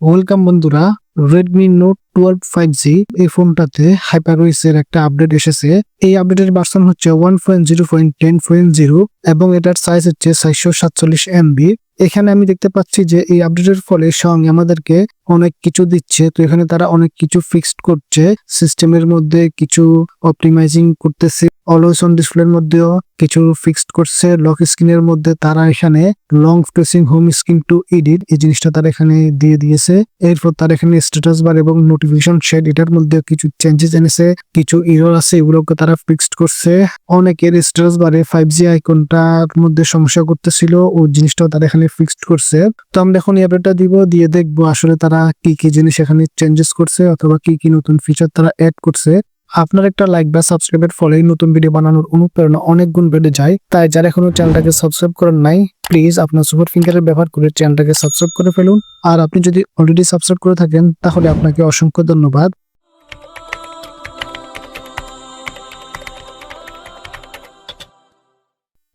Welcome বন্ধুরা Redmi Note twelve five G এই ফোনটাতে হাইপারওয়েস একটা আপডেট এসেছে। এই আপডেটের ভার্সন হচ্ছে one point zero point ten point zero এবং এটার সাইজ হচ্ছে চারশো সাতচল্লিশ এমবি এখানে আমি দেখতে পাচ্ছি যে এই আপডেটের ফলে সঙ্গে আমাদেরকে অনেক কিছু দিচ্ছে। তো এখানে তারা অনেক কিছু ফিক্সড করছে। সিস্টেমের মধ্যে কিছু অপটিমাইজিং করতেছে। অলওয়েজ অন ডিসপ্লের মধ্যেও কিছু ফিক্সড করছে। লক স্ক্রিনের মধ্যে তারা এখানে long pressing home screen to edit এই জিনিসটা তারা এখানে দিয়ে দিয়েছে। এরপর তারা এখানে স্ট্যাটাস বার এবং নোটিফিকেশন শেড এটার মধ্যে কিছু চেঞ্জেস এনেছে। কিছু ইরর আছে, এগুলোকে তারা ফিক্সড করছে। অনেকের স্ট্যাটাস বারে ফাইভ জি আইকনটার মধ্যে সমস্যা করতেছিল। ও জিনিসটাও তারা এখানে ফিক্সড করছে। তো আমরা এখন আপডেটটা দিব, দিয়ে দেখব আসলে তারা কি কি জিনিস এখানে চেঞ্জেস করছে অথবা কি কি নতুন ফিচার তারা অ্যাড করছে, আপনার একটা লাইক বা সাবস্ক্রাইবের ফলে নতুন ভিডিও বানানোর অনুপ্রেরণা অনেক গুণ বেড়ে যায়। তাই যারা এখনও চ্যানেলটাকে সাবস্ক্রাইব করেন নাই প্লিজ আপনার সুপার ফিঙ্গারের ব্যবহার করে চ্যানেলটাকে সাবস্ক্রাইব করে ফেলুন। আর আপনি যদি অলরেডি সাবস্ক্রাইব করে থাকেন, তাহলে আপনাকে অসংখ্য ধন্যবাদ।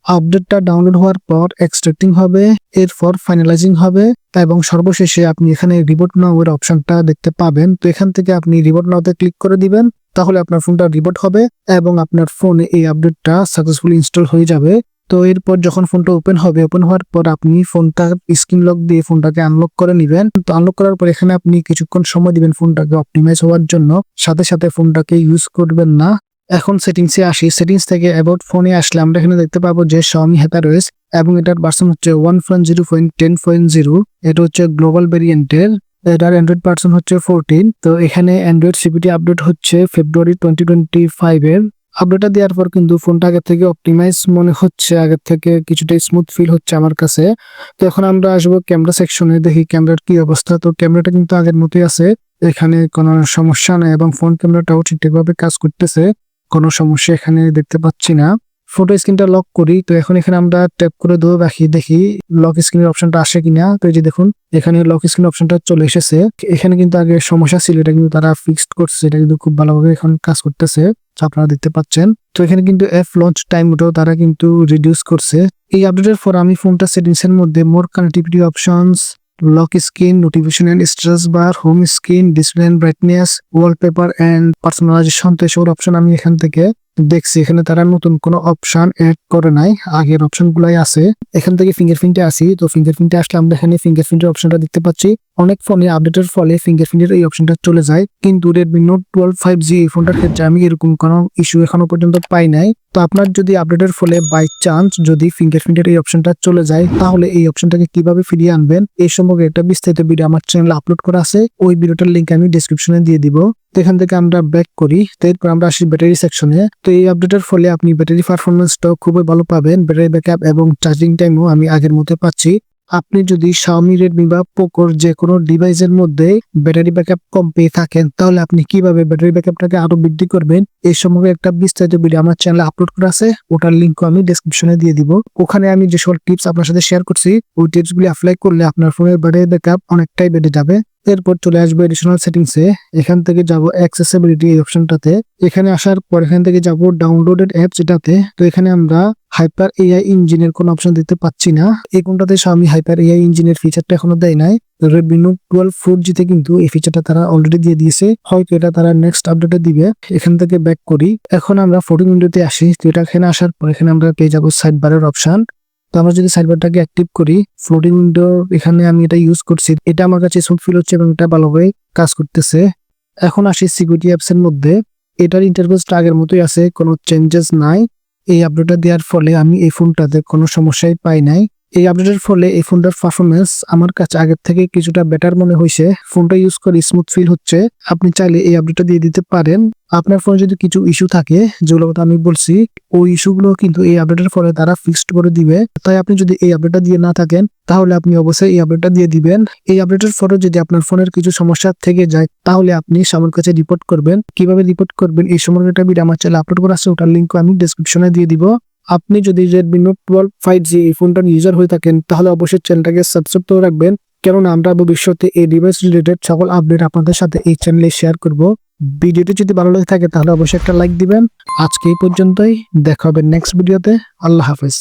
আপডেটটা ডাউনলোড হওয়ার পর এক্সট্রাক্টিং হবে, এরপর ফাইনালাইজিং হবে এবং সর্বশেষে আপনি এখানে রিবোট নাও এর অপশনটা দেখতে পাবেন। তো এখান থেকে আপনি রিবোট নাওতে ক্লিক করে দিবেন, তাহলে আপনার ফোনটা রিবোট হবে এবং আপনার ফোনে এই আপডেটটা সাকসেসফুলি ইনস্টল হয়ে যাবে। তো এরপর যখন ফোনটা ওপেন হবে ওপেন হওয়ার পর আপনি ফোনটা স্ক্রিন লক দিয়ে ফোনটাকে আনলক করে নেবেন। তো আনলক করার পর এখানে আপনি কিছুক্ষণ সময় দিবেন ফোনটাকে অপটিমাইজ হওয়ার জন্য। সাথে সাথে ফোনটাকে ইউজ করবেন না। এখন সেটিংসে আসি। সেটিংস থেকে অ্যাবাউট ফোনে আসলে আমরা এখানে দেখতে পাবো যে Xiaomi HyperOS এবং এটার ভার্সন হচ্ছে one point zero point ten point zero এটা হচ্ছে গ্লোবাল ভেরিয়েন্টের এটার অ্যান্ড্রয়েড ভার্সন হচ্ছে ফোরটিন তো এখানে অ্যান্ড্রয়েড সিপিটি আপডেট হচ্ছে ফেব্রুয়ারি টোয়েন্টি টোয়েন্টি ফাইভ এর। আপডেটটা দেওয়ার পর কিন্তু ফোনটা আগের থেকে অপটিমাইজ মনে হচ্ছে, আগের থেকে কিছুটা স্মুথ ফিল হচ্ছে আমার কাছে। তো এখন আমরা আসব ক্যামেরা সেকশনে দেখি ক্যামেরার কি অবস্থা। তো ক্যামেরাটা কিন্তু আগের মতোই আছে, এখানে কোনো সমস্যা নেই এবং ফোন ক্যামেরাটাও ঠিকঠাকভাবে কাজ করতেছে। কোনো সমস্যা এখানে দেখতে পাচ্ছি না। ফটো স্ক্রিনটা লক করি। তো এখন এখানে আমরা ট্যাপ করে দেবো বাকি দেখি লক স্ক্রিনের অপশনটা আসে কিনা। তো এই যে দেখুন, এখানে লক স্ক্রিন অপশনটা চলে এসেছে। এখানে কিন্তু আগে সমস্যা ছিল, এটা কিন্তু তারা ফিক্সড করছে, এটা কিন্তু খুব ভালোভাবে এখন কাজ করতেছে। আপনারা দেখতে পাচ্ছেন। তো এখানে কিন্তু এফ লঞ্চ টাইম ওটাও তারা কিন্তু রিডিউস করছে। এই আপডেটের পর আমি ফোনটা সেটিংস এর মধ্যে more connectivity options lock screen notification and status bar home screen display and brightness wallpaper and personalization তো এসব অপশন আমি এখান থেকে দেখছি। এখানে তারা নতুন কোনো অপশন এড করে নাই। আগের অপশন গুলাই আছে। এখান থেকে ফিঙ্গারপ্রিন্টে আসি। তো ফিঙ্গারপ্রিন্টে আসলে আমরা এখানে ফিঙ্গারপ্রিন্টের অপশনটা দেখতে পাচ্ছি। অনেক ফোনে আপডেটের ফলে ফিঙ্গারপ্রিন্টের এই অপশনটা চলে যায়। কিন্তু Redmi Note twelve five G এই ফোনটার ক্ষেত্রে আমি এরকম কোনো ইস্যু এখনও পর্যন্ত পাই নাই। তো আপনার যদি আপডেটের ফলে বাই চান্স যদি ফিঙ্গারপ্রিন্টের এই অপশনটা চলে যায়, তাহলে এই অপশনটাকে কীভাবে ফিরিয়ে আনবেন? এই সম্পর্কে একটা বিস্তারিত ভিডিও আমার চ্যানেলে আপলোড করা আছে। ওই ভিডিওটার লিঙ্ক আমি ডিসক্রিপশনে দিয়ে দিব। তো এখান থেকে আমরা ব্যাক করি। তো এরপর আমরা আসি ব্যাটারি সেকশনে তো এই আপডেটের ফলে আপনি ব্যাটারি পারফরমেন্সটাও খুবই ভালো পাবেন। ব্যাটারি ব্যাকআপ এবং চার্জিং টাইমও আমি আগের মতো পাচ্ছি। আপনি যদি Xiaomi, Redmi বা পোকোর যে কোনো ডিভাইসের মধ্যে ব্যাটারি ব্যাকআপ কম পেয়ে থাকেন, তাহলে আপনি কীভাবে ব্যাটারি ব্যাকআপটাকে আরও বৃদ্ধি করবেন? এই সম্পর্কে একটা বিস্তারিত ভিডিও আমার চ্যানেলে আপলোড করা আছে, ওটার লিঙ্কও আমি ডেসক্রিপশনে দিয়ে দিব। ওখানে আমি যে সকল টিপস আপনার সাথে শেয়ার করছি, ওই টিপস গুলি অ্যাপ্লাই করলে আপনার ফোনের ব্যাটারি ব্যাকআপ অনেকটাই বেড়ে যাবে। এরপর চলে আসব এডিশনাল সেটিংসে এখান থেকে যাব অ্যাক্সেসিবিলিটি এই অপশনটাতে এখানে আসার পর এখান থেকে যাব ডাউনলোডেড অ্যাপস এটাতে তো এখানে আমরা হাইপার এআই ইঞ্জিনের কোন অপশন দিতে পাচ্ছি না। এই কোনটাতে Xiaomi হাইপার এআই ইঞ্জিনের ফিচারটা এখনও দেয় নাই। টুয়েলভ ফোর জিতে কিন্তু এই ফিচারটা তারা অলরেডি দিয়ে দিয়েছে। হয়তো এটা তারা নেক্সট আপডেটে দিবে। এখান থেকে ব্যাক করি। এখন আমরা ফোর্টিন উইন্ডোতে আসি। তো এটা এখানে আসার পর এখানে আমরা পেয়ে যাব সাইড বারের অপশন তো আমরা যদি সাইডবারটাকে অ্যাক্টিভ করি ফ্লোটিং উইন্ডো এখানে আমি এটা ইউজ করছি। এটা আমার কাছে স্মুথ ফিল হচ্ছে এবং এটা ভালোভাবে কাজ করতেছে। এখন আসি সিকিউরিটি অ্যাপসের মধ্যে। এটার ইন্টারফেসটা আগের মতোই আছে, কোনো চেঞ্জেস নাই। এই আপডেটটা দেওয়ার ফলে আমি এই ফোনটাতে কোনো সমস্যাই পাই নাই। এই আপডেটের ফলে এই ফোনটার পারফরমেন্স আমার কাছে আগের থেকে কিছুটা বেটার মনে হয়েছে ফোনটা ইউজ করে স্মুথ ফিল হচ্ছে। আপনি চাইলে এই আপডেটটা দিয়ে দিতে পারেন। আপনার ফোনে যদি কিছু ইস্যু থাকে যেগুলো কথা আমি বলছি, ওই ইস্যুগুলো কিন্তু এই আপডেটের ফলে তারা ফিক্সড করে দিবে। তাই আপনি যদি এই আপডেটটা দিয়ে না থাকেন, তাহলে আপনি অবশ্যই এই আপডেটটা দিয়ে দিবেন। এই আপডেটের ফলে যদি আপনার ফোনের কিছু সমস্যা থেকে যায়, তাহলে আপনি আমার কাছে রিপোর্ট করবেন। কীভাবে রিপোর্ট করবেন, এই সম্পর্কে ভিডিও আমার চ্যানেলে আপলোড করা আছে, ওটার লিঙ্ক আমি ডিসক্রিপশনে দিয়ে দিব। আপনি যদি Redmi Note twelve five G এই ফোনটার ইউজার হয়ে থাকেন, তাহলে অবশ্যই চ্যানেলটাকে সাবস্ক্রাইব করে রাখবেন। কেননা আমরা ভবিষ্যতে এই ডিভাইস রিলেটেড সকল আপডেট আপনাদের সাথে এই চ্যানেলে শেয়ার করব। ভিডিওটি যদি ভালো লাগে থাকে, তাহলে অবশ্যই একটা লাইক দিবেন। আজকে এই পর্যন্তই। দেখা হবে নেক্সট ভিডিওতে আল্লাহ হাফেজ।